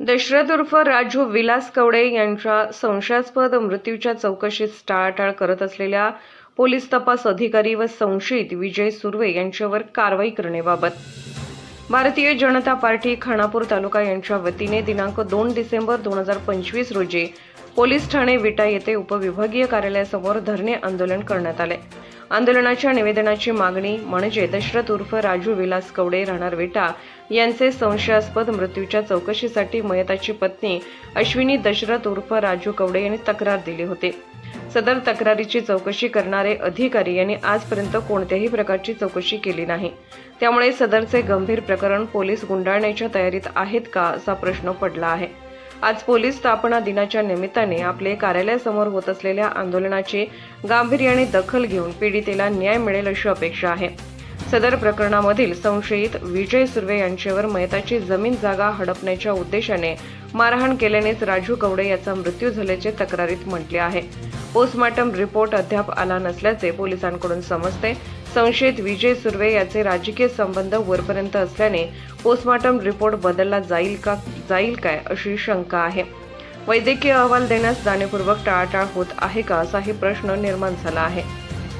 दशरथ उर्फ राजू विलास कवडे यांच्या संशयास्पद मृत्यूच्या चौकशीत टाळाटाळ करत असलेल्या पोलीस तपास अधिकारी व संशयित विजय सुर्वे यांच्यावर कारवाई करण्याबाबत. भारतीय जनता पार्टी खानापूर तालुका यांच्या वतीने दिनांक दोन डिसेंबर दोन हजार पंचवीस रोजी पोलीस ठाणे विटा येथे उपविभागीय कार्यालयासमोर धरणे आंदोलन करण्यात आले. आंदोलनाच्या निवेदनाची मागणी म्हणजे दशरथ उर्फ राजू विलास कवडे राहणार विटा यांचे संशयास्पद मृत्यूच्या चौकशीसाठी मयताची पत्नी अश्विनी दशरथ उर्फ राजू कवडे यांनी तक्रार दिली होती. सदर तक्रारीची चौकशी करणारे अधिकारी यांनी आजपर्यंत कोणत्याही प्रकारची चौकशी केली नाही. त्यामुळे सदरचे गंभीर प्रकरण पोलीस गुंडाळण्याच्या तयारीत आहेत का असा प्रश्न पडला आहे. आज पोलीस स्थापना दिनाच्या निमित्ताने आपले कार्यालयासमोर होत असलेल्या आंदोलनाची गांभीर्याने दखल घेऊन पीडितेला न्याय मिळेल अशी अपेक्षा आहे. सदर प्रकरणामधील संशयित विजय सुर्वे यांच्यावर मयताची जमीन जागा हडपण्याच्या उद्देशाने मारहाण केल्यानेच राजू कवडे याचा मृत्यू झाल्याचे तक्रारीत म्हटले आहे. पोस्टमॉर्टम रिपोर्ट अद्याप आला नसल्याचे पोलिसांकडून समजते. संशयित विजय सुर्वे याचे राजकीय संबंध वरपर्यंत असल्याने पोस्टमॉर्टम रिपोर्ट बदलला जाईल का जाईल काय अशी शंका आहे. वैद्यकीय अहवाल देण्यास जाणीवपूर्वक टाळाटाळ होत आहे का असाही प्रश्न निर्माण झाला आहे.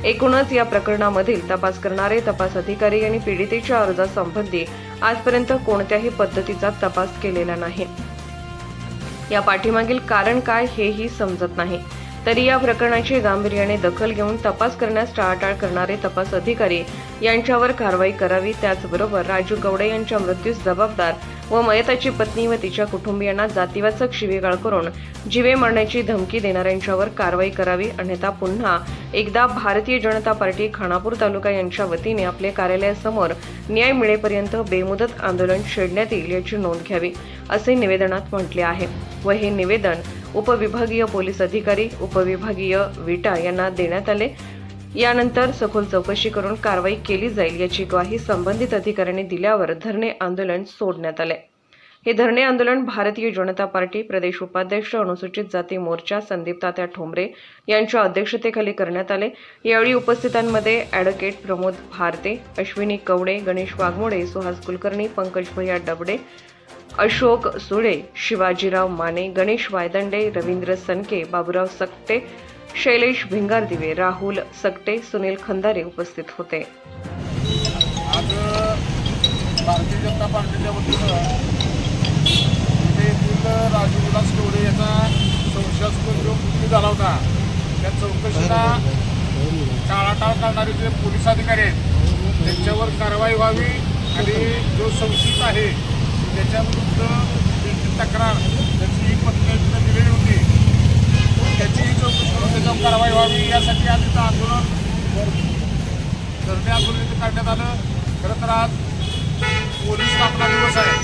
एकूणच या प्रकरणामधील तपास करणारे तपास अधिकारी आणि पीडितेच्या अर्जासंबंधी आजपर्यंत कोणत्याही पद्धतीचा तपास केलेला नाही. या पाठीमागील कारण काय हेही समजत नाही. तरी या प्रकरणाची गांभीर्याने दखल घेऊन तपास करण्यास टाळाटाळ करणारे तपास अधिकारी यांच्यावर कारवाई करावी त्याचबरोबर राजू गवडे यांच्या मृत्यूस जबाबदार व मयताची पत्नी व तिच्या कुटुंबियांना जातीवाचक शिवेगाळ करून जीवे मारण्याची धमकी देणाऱ्यांच्यावर कारवाई करावी. अन्यथा पुन्हा एकदा भारतीय जनता पार्टी खानापूर तालुका यांच्या वतीने आपले कार्यालयासमोर न्याय मिळेपर्यंत बेमुदत आंदोलन छेडण्यात येईल याची नोंद घ्यावी असे निवेदनात म्हटले आहे. व हे निवेदन उपविभागीय पोलीस अधिकारी उपविभागीय विटा यांना देण्यात आले. यानंतर सखोल चौकशी करून कारवाई केली जाईल याची ग्वाही संबंधित अधिकाऱ्यांनी दिल्यावर धरणे आंदोलन सोडण्यात आले. हे धरणे आंदोलन भारतीय जनता पार्टी प्रदेश उपाध्यक्ष अनुसूचित जाती मोर्चा संदीप तात्या ठोंबरे यांच्या अध्यक्षतेखाली करण्यात आले. यावेळी उपस्थितांमध्ये ॲडव्होकेट प्रमोद भारते अश्विनी कवडे गणेश वाघमोडे सुहास कुलकर्णी पंकज भैया डबडे अशोक सुळे शिवाजीराव माने गणेश वायदंडे रवींद्र सनके बाबुराव सकटे शैलेश भिंगारदिवे राहुल सकटे सुनील खंदारे उपस्थित होते. आज भारतीय जनता पार्टीच्या वतीनं इथे येथील राजू विलास याचा संशयास्पद जो मृत्यू झाला होता त्या चौकशीला टाळाटाळ करणारे जे पोलीस अधिकारी आहेत त्यांच्यावर कारवाई व्हावी आणि जो संशयित आहे त्याच्याविरुद्ध त्यांची तक्रार त्याची ही पत्नी दिलेली होती. त्याचीही चौकशी करून त्याच्यावर कारवाई व्हावी यासाठी आज इथं आंदोलन धरणे आंदोलन इथं काढण्यात आलं. खरं तर आज पोलीस स्थापना दिवस आहे.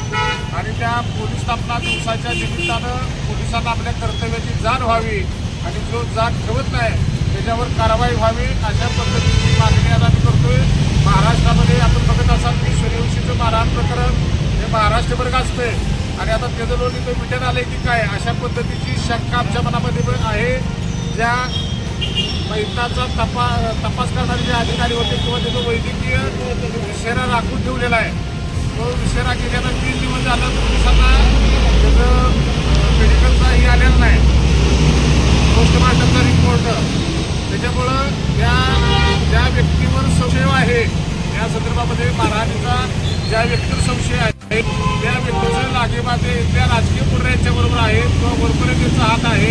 आणि त्या पोलीस स्थापना दिवसाच्या निमित्तानं पोलिसांना आपल्या कर्तव्याची जाण व्हावी आणि जो जाण ठेवत नाही त्याच्यावर कारवाई व्हावी अशा पद्धतीची मागणी आज आम्ही करतोय. महाराष्ट्रामध्ये आपण बघत असाल की सूर्यवंशीचं मारहाण प्रकरण हे महाराष्ट्रभर गाजतंय. आणि आता त्याचं लोन इथं मिटन आलं की काय? अशा पद्धतीची शंका आमच्या मनामध्ये पण आहे. ज्या मैताचा तपा तपास करणारे जे अधिकारी होते किंवा त्याचं वैद्यकीय विषेरा राखून ठेवलेला आहे तो विषेरा गेल्यानं तीन दिवस झालं पोलिसांना त्याचं मेडिकलचाही आलेला नाही. पोस्टमार्टमचा रिपोर्ट त्याच्यामुळं त्या ज्या व्यक्तीवर संशय आहे या संदर्भामध्ये मारहाणीचा ज्या व्यक्तीवर संशय आहे त्या व्यक्तीचं लागेबाजे त्या राजकीय पुढऱ्यांच्या बरोबर आहे. किंवा वरपर्यंत हात आहे.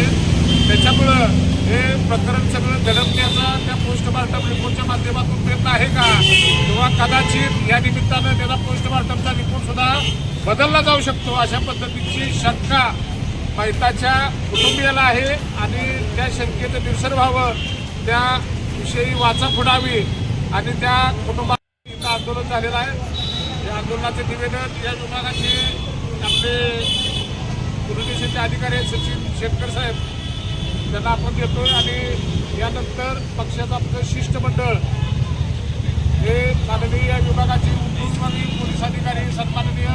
त्याच्यामुळं हे प्रकरण सगळं धडकण्याचा त्या पोस्टमार्टम रिपोर्टच्या माध्यमातून प्रयत्न आहे का? किंवा कदाचित या निमित्तानं त्याचा पोस्टमार्टमचा रिपोर्ट सुद्धा बदलला जाऊ शकतो अशा पद्धतीची शंका मैताच्या कुटुंबियाला आहे. आणि त्या शंकेचं निरसन व्हावं त्याविषयी वाचा फुडावी आणि त्या कुटुंबात आंदोलन झालेलं आहे. आंदोलनाचे निवेदन या विभागाचे आपले पोलीस अधिकारी सचिन शेतकर साहेब त्यांना आपण देतोय आणि यानंतर पक्षाचं आपलं शिष्टमंडळ हे माननीय या विभागाचे उपविभागीय पोलीस अधिकारी सन्माननीय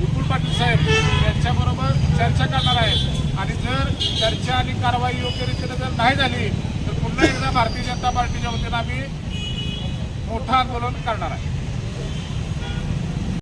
विपुल पाटील साहेब यांच्याबरोबर चर्चा करणार आहे आणि जर चर्चा आणि कारवाई योग्य रीतीने जर नाही झाली तर पुन्हा एकदा भारतीय जनता पार्टीच्या वतीनं आम्ही मोठं आंदोलन करणार आहे.